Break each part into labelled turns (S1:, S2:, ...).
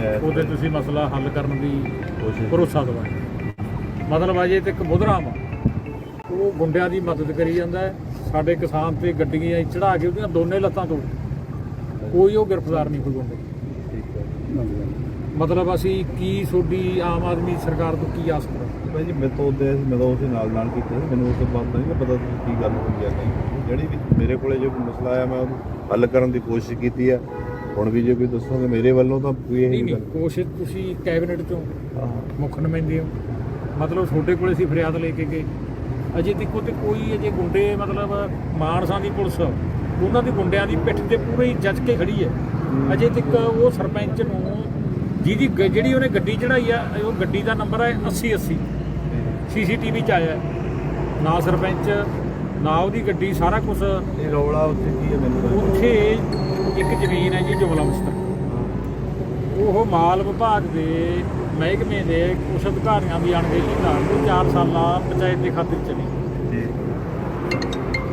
S1: ਉਹਦੇ ਤੁਸੀਂ ਮਸਲਾ ਹੱਲ ਕਰਨ ਦੀ
S2: ਕੋਸ਼ਿਸ਼
S1: ਭਰੋਸਾ ਦਵਾਇਆ। ਮਤਲਬ ਅਜੇ ਤੱਕ ਆ। ਉਹ ਗੁੰਡਿਆਂ ਦੀ ਮਦਦ ਕਰੀ ਜਾਂਦਾ ਸਾਡੇ ਕਿਸਾਨ ਤੇ ਗੱਡੀਆਂ ਚੜਾ ਕੇ ਉਹਦੀਆਂ ਦੋਨੇ ਲੱਤਾਂ ਤੋੜ ਕੋਈ ਉਹ ਗ੍ਰਿਫਤਾਰ ਨਹੀਂ ਕੋਈ ਗੁੰਡੇ। ਮਤਲਬ ਅਸੀਂ ਕੀ ਤੁਹਾਡੀ ਆਮ ਆਦਮੀ ਸਰਕਾਰ ਤੋਂ ਕੀ ਆਸ ਕਰਾਂ?
S2: ਭਾਈ ਜੀ ਮੈਂ ਤਾਂ ਉਹਦੇ ਮੈਂ ਤਾਂ ਉਸੇ ਨਾਲ ਨਾਲ ਕੀਤਾ ਮੈਨੂੰ ਉਸ ਤੋਂ ਬਾਅਦ ਨਹੀਂ ਪਤਾ ਸੀ ਕੀ ਗੱਲ ਹੋਈ ਆ ਜਿਹੜੀ ਵੀ ਮੇਰੇ ਕੋਲੇ ਜੋ ਮਸਲਾ ਆਇਆ ਮੈਂ ਉਹਨੂੰ ਹੱਲ ਕਰਨ ਦੀ ਕੋਸ਼ਿਸ਼ ਕੀਤੀ ਆ। ਹੁਣ ਵੀ ਜੇ ਕੋਈ ਦੱਸੋਗੇ ਮੇਰੇ ਵੱਲੋਂ ਤਾਂ ਕੋਈ
S1: ਨਹੀਂ
S2: ਇਹ
S1: ਨਹੀਂ
S2: ਗੱਲ।
S1: ਕੋਸ਼ਿਸ਼ ਤੁਸੀਂ ਕੈਬਨਿਟ ਚੋਂ। ਮੁੱਖ ਨੁਮਾਇੰਦੇ ਹੋ। ਮਤਲਬ ਤੁਹਾਡੇ ਕੋਲੇ ਅਸੀਂ ਫਰਿਆਦ ਲੈ ਕੇ ਗਏ। ਅਜੇ ਤੱਕ ਤੇ ਕੋਈ ਅਜੇ ਗੁੰਡੇ ਮਤਲਬ ਮਾਨਸਾ ਦੀ ਪੁਲਿਸ ਉਹਨਾਂ ਦੀ ਗੁੰਡਿਆਂ ਦੀ ਪਿੱਠ ਤੇ ਪੂਰੀ ਜੱਜ ਕੇ ਖੜੀ ਹੈ। ਅਜੇ ਤੱਕ ਉਹ ਸਰਪੰਚ ਨੂੰ ਜਿਹਦੀ ਜਿਹੜੀ ਉਹਨੇ ਗੱਡੀ ਚੜਾਈ ਆ ਉਹ ਗੱਡੀ ਦਾ ਨੰਬਰ ਹੈ 80 80 ਸੀਸੀਟੀਵੀ ਚ ਆਇਆ। ਨਾ ਸਰਪੰਚ ਨਾ ਉਹਦੀ ਗੱਡੀ ਸਾਰਾ ਕੁਝ
S2: ਰੌਲਾ ਉੱਥੇ ਕੀ ਹੈ ਮੈਨੂੰ
S1: ਉੱਥੇ ਜ਼ਮੀਨ ਹੈ ਜੀ ਜੁਮਲਾ ਮਸਤਕ ਉਹ ਮਾਲ ਵਿਭਾਗ ਦੇ ਮਹਿਕਮੇ ਦੇ ਕੁਛ ਅਧਿਕਾਰੀਆਂ ਦੀ ਅਣਗਹਿਲੀ ਨਾਲ 4 ਸਾਲਾਂ ਪੰਚਾਇਤ ਦੇ ਖਾਤੇ ਚਲੀ।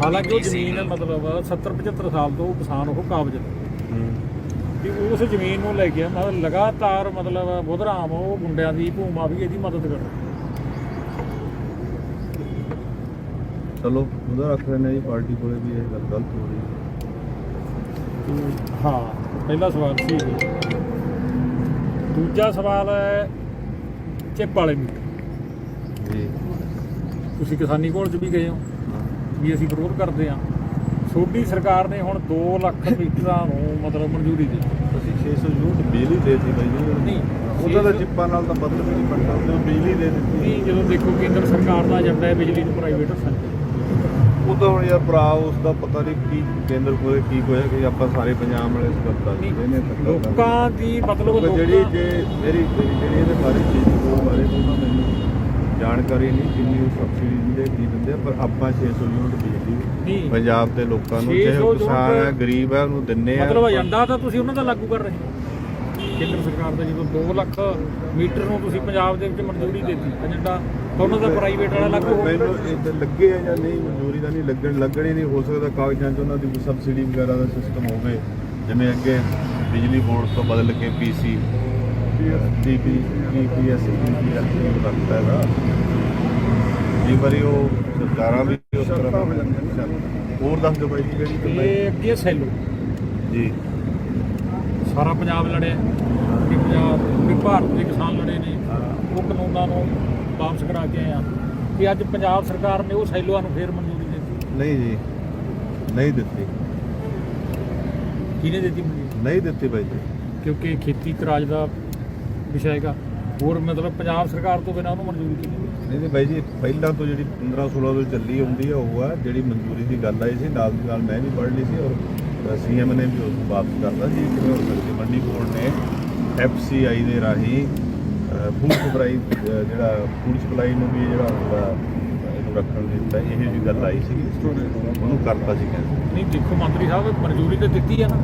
S1: ਹਾਲਾਂਕਿ ਉਹ ਜ਼ਮੀਨ ਮਤਲਬ 70 75 ਸਾਲ ਤੋਂ ਉਹ ਕਿਸਾਨ ਉਹ ਕਾਬਜ ਨੇ। ਤੇ ਉਸ ਜ਼ਮੀਨ ਨੂੰ ਲੈ ਕੇ ਮਤਲਬ ਲਗਾਤਾਰ ਮਤਲਬ ਬੁਧਰਾਮ ਉਹ ਗੁੰਡਿਆਂ ਦੀ ਭੂਮਾ ਵੀ ਇਹਦੀ ਮਦਦ ਕਰ
S2: ਚਲੋ, ਉਹਦਾ ਰੱਖ ਲੈਣੇ ਜੀ, ਪਾਰਟੀ ਕੋਲੇ ਵੀ ਇਹ ਗੱਲ ਗਲਤ ਹੋ ਰਹੀ ਹੈ।
S1: ਹਾਂ ਪਹਿਲਾ ਸਵਾਲ ਸੀ ਇਹ। ਦੂਜਾ ਸਵਾਲ ਹੈ ਚਿੱਪ ਵਾਲੇ ਮੀਟਰ
S2: ਜੀ।
S1: ਤੁਸੀਂ ਕਿਸਾਨੀ ਕੋਲ ਚ ਵੀ ਗਏ ਹੋ ਵੀ ਅਸੀਂ ਵਿਰੋਧ ਕਰਦੇ ਹਾਂ। ਛੋਟੀ ਸਰਕਾਰ ਨੇ ਹੁਣ 2 ਲੱਖ ਮੀਟਰਾਂ ਨੂੰ ਮਤਲਬ ਮਨਜ਼ੂਰੀ ਦੇ ਦਿੱਤੀ।
S2: ਅਸੀਂ 600 ਯੂਨਿਟ ਬਿਜਲੀ ਦੇ ਦਿੱਤੀ ਬਾਈ ਜੀ।
S1: ਨਹੀਂ,
S2: ਉਹਦਾ ਤਾਂ
S1: 600
S2: ਚਿੱਪਾਂ ਨਾਲ ਤਾਂ ਮਤਲਬ ਹੀ ਨਹੀਂ ਬਣਦਾ ਉਹਨੂੰ ਬਿਜਲੀ ਦੇ ਦਿੱਤੀ।
S1: ਨਹੀਂ ਜਦੋਂ ਦੇਖੋ ਕੇਂਦਰ ਸਰਕਾਰ ਦਾ ਏਜੰਡਾ ਹੈ ਬਿਜਲੀ ਨੂੰ ਪ੍ਰਾਈਵੇਟ ਸੰਜੇ
S2: ਉਹ ਤਾਂ ਹੁਣ ਯਾਰ ਭਰਾ ਉਸ ਦਾ ਪਤਾ ਨਹੀਂ ਕੀ ਕੇਂਦਰ ਕੋਲੇ ਕੀ ਹੋਇਆ ਕਿ ਆਪਾਂ ਸਾਰੇ ਪੰਜਾਬ ਵਾਲੇ ਇਸ ਗੱਲ ਦਾ ਜਿਹੜੇ ਨੇ।
S1: ਲੋਕਾਂ ਦੀ ਮਤਲਬ
S2: ਜਿਹੜੀ ਜੇ ਮੇਰੀ ਜਿਹੜੀ ਜਿਹੜੀ ਇਹਦੇ ਬਾਰੇ ਚੀਜ਼ ਉਹ ਬਾਰੇ ਉਹਨਾਂ ਮੈਨੂੰ ਜਾਣਕਾਰੀ ਨਹੀਂ ਕਿੰਨੀ ਉਹ ਸਬਸਿਡੀ ਦਿੰਦੇ ਕੀ ਦਿੰਦੇ ਪਰ ਆਪਾਂ 600 ਯੂਨਿਟ ਬਿਜਲੀ ਪੰਜਾਬ ਦੇ ਲੋਕਾਂ ਨੂੰ
S1: 600
S2: ਚਾਹੇ ਉਹ ਕਿਸਾਨ ਹੈ ਗਰੀਬ ਹੈ ਉਹਨੂੰ ਦਿੰਨੇ ਆ।
S1: ਮਤਲਬ ਏਜੰਡਾ ਤਾਂ ਤੁਸੀਂ ਉਹਨਾਂ ਦਾ ਲਾਗੂ ਕਰ ਰਹੇ ਹੋ। ਕੇਂਦਰ ਸਰਕਾਰ ਦਾ ਜਦੋਂ 2 ਲੱਖ ਮੀਟਰ ਨੂੰ ਤੁਸੀਂ ਪੰਜਾਬ ਦੇ ਵਿੱਚ ਮਨਜ਼ੂਰੀ ਦੇ ਦਿੱਤੀ ਏਜੰਡਾ ਤੁਹਾਨੂੰ ਤਾਂ ਪ੍ਰਾਈਵੇਟ ਵਾਲਾ ਲਾਗੂ ਹੋ
S2: ਮੈਨੂੰ ਇਹ ਲੱਗੇ ਆ ਜਾਂ ਨਹੀਂ ਮਨਜ਼ੂਰੀ ਦਾ ਨਹੀਂ ਲੱਗਣ ਲੱਗਣ ਹੀ ਨਹੀਂ। ਹੋ ਸਕਦਾ ਕਾਗਜ਼ਾਂ 'ਚ ਉਹਨਾਂ ਦੀ ਸਬਸਿਡੀ ਵਗੈਰਾ ਦਾ ਸਿਸਟਮ ਹੋਵੇ। ਜਿਵੇਂ ਅੱਗੇ ਬਿਜਲੀ ਬੋਰਡ ਤੋਂ ਬਦਲ ਕੇ ਪੀਸੀ ਡੀਪੀ ਹੈਗਾ। ਕਈ ਵਾਰੀ ਉਹ ਸਰਕਾਰਾਂ ਵੀ ਉਸ ਤਰ੍ਹਾਂ ਦਾ ਹੋਰ ਦੱਸ ਦਿਓ ਬਾਈ ਜੀ ਕਿਹੜੀ ਹੈ
S1: ਇਹ ਅੱਗੇ ਸੈਲੋ।
S2: ਜੀ।
S1: ਸਾਰਾ ਪੰਜਾਬ ਲੜਿਆ। ਕਿ ਪੰਜਾਬ ਪੂਰੇ ਭਾਰਤ ਦੇ ਕਿਸਾਨ ਲੜੇ ਨੇ। ਉਹ ਕਾਨੂੰਨਾਂ ਨੂੰ ਵਾਪਸ ਕਰਾ ਕੇ ਆਏ ਆ ਕਿ ਅੱਜ ਪੰਜਾਬ ਸਰਕਾਰ ਨੇ ਉਹ ਸੈਲੋਆਂ ਨੂੰ ਫੇਰ ਮਨਜ਼ੂਰੀ ਦੇ ਦਿੱਤੀ।
S2: ਨਹੀਂ ਜੀ ਨਹੀਂ ਦਿੱਤੀ।
S1: ਕਿਹਨੇ ਦਿੱਤੀ ਮਨਜ਼ੂਰੀ?
S2: ਨਹੀਂ ਦਿੱਤੀ ਬਾਈ ਜੀ।
S1: ਕਿਉਂਕਿ ਖੇਤੀ ਕਰਾਜ ਦਾ ਵਿਸ਼ਾ ਹੈਗਾ। ਹੋਰ ਮਤਲਬ ਪੰਜਾਬ ਸਰਕਾਰ ਤੋਂ ਬਿਨਾਂ ਉਹਨੂੰ ਮਨਜ਼ੂਰੀ ਦਿੱਤੀ
S2: ਨਹੀਂ ਨਹੀਂ ਬਾਈ ਜੀ ਪਹਿਲਾਂ ਤੋਂ ਜਿਹੜੀ 15 16 ਤੋਂ ਚੱਲੀ ਹੁੰਦੀ ਆ ਉਹ ਆ ਜਿਹੜੀ ਮਨਜ਼ੂਰੀ ਦੀ ਗੱਲ ਆਈ ਸੀ ਨਾਲ ਦੀ ਨਾਲ ਮੈਂ ਵੀ ਪੜ੍ਹ ਲਈ ਸੀ ਔਰ ਸੀਐਮ ਨੇ ਵੀ ਉਸ ਨੂੰ ਵਾਪਸ ਕਰਤਾ ਜੀ ਕਿਵੇਂ ਹੋ ਸਕਦੀ ਮੰਡੀ ਬੋਰਡ ਨੇ ਐਫਸੀਆਈ ਦੇ ਰਾਹੀਂ ਫੂਡ ਸਪਲਾਈ ਜਿਹੜਾ ਫੂਡ ਸਪਲਾਈ ਨੂੰ ਵੀ ਜਿਹੜਾ ਹੁੰਦਾ ਇਹਨੂੰ ਰੱਖਣ ਦੀ ਦਿੱਤਾ ਇਹ ਜੀ ਗੱਲ ਆਈ ਸੀ ਉਹਨੂੰ ਕਰਤਾ ਸੀ ਕੈਂਸਲ
S1: ਨਹੀਂ ਦੇਖੋ ਮੰਤਰੀ ਸਾਹਿਬ ਮਨਜ਼ੂਰੀ ਤਾਂ ਦਿੱਤੀ ਆ ਨਾ।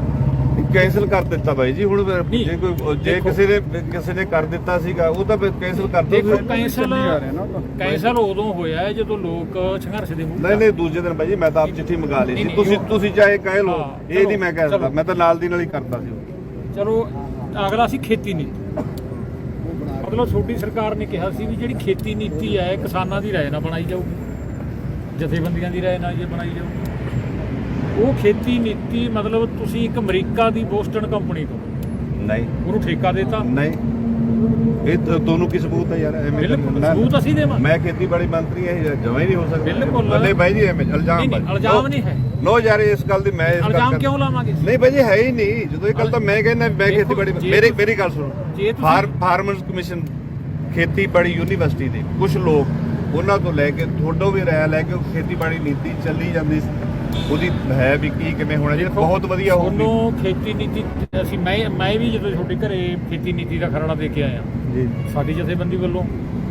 S2: ਕੈਂਸਲ ਕਰ ਦਿੱਤਾ ਬਾਈ ਜੀ ਹੁਣ
S1: ਨਹੀਂ,
S2: ਜੇ ਕੋਈ ਜੇ। ਕਿਸੇ ਨੇ ਕਿਸੇ ਨੇ ਕਰ ਦਿੱਤਾ ਸੀਗਾ ਉਹ ਤਾਂ ਫਿਰ ਕੈਂਸਲ ਕਰ ਦੋ
S1: ਦੇਖੋ ਕੈਂਸਲ ਕੈਂਸਲ ਉਦੋਂ ਹੋਇਆ ਹੈ ਜਦੋਂ ਲੋਕ ਸੰਘਰਸ਼ ਦੇ ਮੂੰਹ
S2: ਨਹੀਂ ਨਹੀਂ ਦੂਜੇ ਦਿਨ ਬਾਈ ਜੀ ਮੈਂ ਤਾਂ ਆਪ ਚਿੱਠੀ ਮੰਗਾ ਲਈ
S1: ਨਹੀਂ,
S2: ਸੀ।
S1: ਨਹੀਂ,
S2: ਤੁਸੀਂ ਤੁਸੀਂ ਚਾਹੇ ਕਹਿ ਲਓ ਇਹ ਨਹੀਂ ਮੈਂ ਕਹਿ ਸਕਦਾ। ਮੈਂ ਤਾਂ ਨਾਲ ਦੀ ਨਾਲ ਹੀ ਕਰਦਾ ਸੀ
S1: ਚਲੋ ਅਗਲਾ ਸੀ ਖੇਤੀ ਨੀਤੀ। ਮਤਲਬ ਛੋਟੀ ਸਰਕਾਰ ਨੇ ਕਿਹਾ ਸੀ ਵੀ ਜਿਹੜੀ ਖੇਤੀ ਨੀਤੀ ਹੈ ਕਿਸਾਨਾਂ ਦੀ ਰਾਏ ਨਾਲ ਬਣਾਈ ਜਾਊਗੀ। ਜਥੇਬੰਦੀਆਂ ਦੀ ਰਾਏ ਨਾਲ ਇਹ ਬਣਾਈ ਜਾਊਗੀ। ਉਹ ਖੇਤੀ ਨੀਤੀ ਮਤਲਬ ਤੁਸੀਂ ਇੱਕ ਅਮਰੀਕਾ ਦੀ ਬੋਸਟਨ ਕੰਪਨੀ ਤੋਂ।
S2: ਨਹੀਂ।
S1: ਉਹਨੂੰ ਠੇਕਾ ਦਿੱਤਾ।
S2: ਨਹੀਂ। ਇਹ ਤਾਂ ਤੁਹਾਨੂੰ ਕੀ ਸਬੂਤ ਹੈ ਯਾਰ? ਐਵੇਂ
S1: ਬਿਲਕੁਲ, ਸਬੂਤ ਅਸੀਂ ਦੇਵਾਂਗੇ।
S2: ਮੈਂ ਖੇਤੀਬਾੜੀ ਮੰਤਰੀ ਹਾਂ ਇਹ ਜਮਾਂ ਹੀ ਨਹੀਂ ਹੋ ਸਕਦਾ।
S1: ਬਿਲਕੁਲ।
S2: ਨਹੀਂ ਬਾਈ ਜੀ ਐਵੇਂ ਇਲਜ਼ਾਮ
S1: ਨਹੀਂ। ਇਲਜ਼ਾਮ ਨਹੀਂ ਹੈ।
S2: ਲੋ ਯਾਰ ਇਸ ਗੱਲ ਦੀ ਮੈਂ ਇਸ ਗੱਲ
S1: ਇਲਜ਼ਾਮ
S2: ਕਰ-
S1: ਕਿਉਂ ਲਾਵਾਂਗੇ?
S2: ਨਹੀਂ ਬਾਈ ਜੀ ਹੈ ਹੀ ਨਹੀਂ। ਜਦੋਂ ਇਹ ਗੱਲ ਤਾਂ ਮੈਂ ਕਹਿੰਦਾ ਮੈਂ
S1: ਦੇਖੋ,
S2: ਖੇਤੀਬਾੜੀ
S1: ਜੇ
S2: ਮੇਰੀ
S1: ਤੁਸੀਂ-
S2: ਮੇਰੀ ਗੱਲ ਸੁਣੋ।
S1: ਜੇ ਤੁਸੀਂ-
S2: ਫਾਰ ਫਾਰਮਰਸ ਕਮਿਸ਼ਨ ਖੇਤੀਬਾੜੀ ਯੂਨੀਵਰਸਿਟੀ ਦੇ ਕੁਝ ਲੋਕ ਉਹਨਾਂ ਤੋਂ ਲੈ ਕੇ ਤੁਹਾਡੋਂ ਵੀ ਰਾਇ ਲੈ ਕੇ ਉਹ ਖੇਤੀਬਾੜੀ ਨੀਤੀ ਚੱਲੀ ਜਾਂਦੀ ਸੀ। ਉਹਦੀ ਹੈ ਵੀ ਕੀ ਕਿਵੇਂ ਹੋਣਾ ਜਿਹੜਾ ਬਹੁਤ ਵਧੀਆ ਹੋਊਗੀ।
S1: ਤੁਹਾਨੂੰ ਖੇਤੀ ਨੀਤੀ ਅਸੀਂ ਮੈਂ ਮੈਂ ਵੀ ਜਦੋਂ ਛੋਟੇ ਘਰੇ ਖੇਤੀ ਨੀਤੀ ਦਾ ਖਰੜਾ ਦੇ ਕੇ ਆਇਆ।
S2: ਜੀ।
S1: ਸਾਡੀ ਜਥੇਬੰਦੀ ਵੱਲੋਂ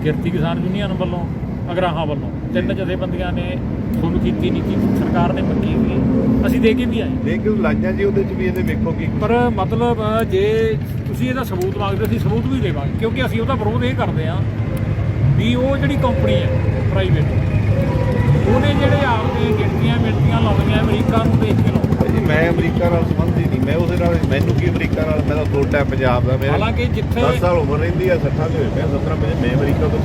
S1: ਕਿਰਤੀ ਕਿਸਾਨ ਯੂਨੀਅਨ ਵੱਲੋਂ ਅਗਰਾਹਾਂ ਵੱਲੋਂ ਤਿੰਨ ਜਥੇਬੰਦੀਆਂ ਨੇ ਤੁਹਾਨੂੰ ਕੀਤੀ ਨੀਤੀ ਸਰਕਾਰ ਨੇ ਮੰਗੀ ਹੋਈ ਹੈ। ਅਸੀਂ ਦੇ ਕੇ ਵੀ ਆਏ।
S2: ਲੇਕਿਨ ਲਾਈਆਂ ਜੀ ਉਹਦੇ ਚ ਵੀ ਇਹਦੇ ਵੇਖੋ ਕੀ।
S1: ਪਰ ਮਤਲਬ ਜੇ ਤੁਸੀਂ ਇਹਦਾ ਸਬੂਤ ਮੰਗਦੇ ਹੋ, ਅਸੀਂ ਸਬੂਤ ਵੀ ਦੇਵਾਂਗੇ ਕਿਉਂਕਿ ਅਸੀਂ ਉਹਦਾ ਵਿਰੋਧ ਇਹ ਕਰਦੇ ਹਾਂ ਵੀ ਉਹ ਜਿਹੜੀ ਕੰਪਨੀ ਹੈ ਪ੍ਰਾਈਵੇਟ ਉਹਨੇ ਜਿਹੜੇ ਆਪਦੇ ਗਿਣਤੀਆਂ ਮਿਣਤੀਆਂ ਲਾਉਣੀਆਂ ਅਮਰੀਕਾ ਨੂੰ ਦੇਖ ਕੇ ਲਾਉਣੀਆਂ
S2: ਜੀ ਮੈਂ ਅਮਰੀਕਾ ਨਾਲ ਸੰਬੰਧ ਹੀ ਨਹੀਂ ਮੈਂ ਉਹਦੇ ਨਾਲ ਮੈਨੂੰ ਕੀ ਅਮਰੀਕਾ ਨਾਲ ਮੈਂ ਤਾਂ ਛੋਟਾ ਪੰਜਾਬ ਦਾ ਮੇਰਾ
S1: ਹਾਲਾਂਕਿ ਜਿੱਥੇ
S2: 10 ਸਾਲ ਉਮਰ ਰਹਿੰਦੀ ਆ 60 ਦੇ ਹੋਏ ਪਿਆ 17 ਵਜੇ ਮੈਂ ਅਮਰੀਕਾ ਤੋਂ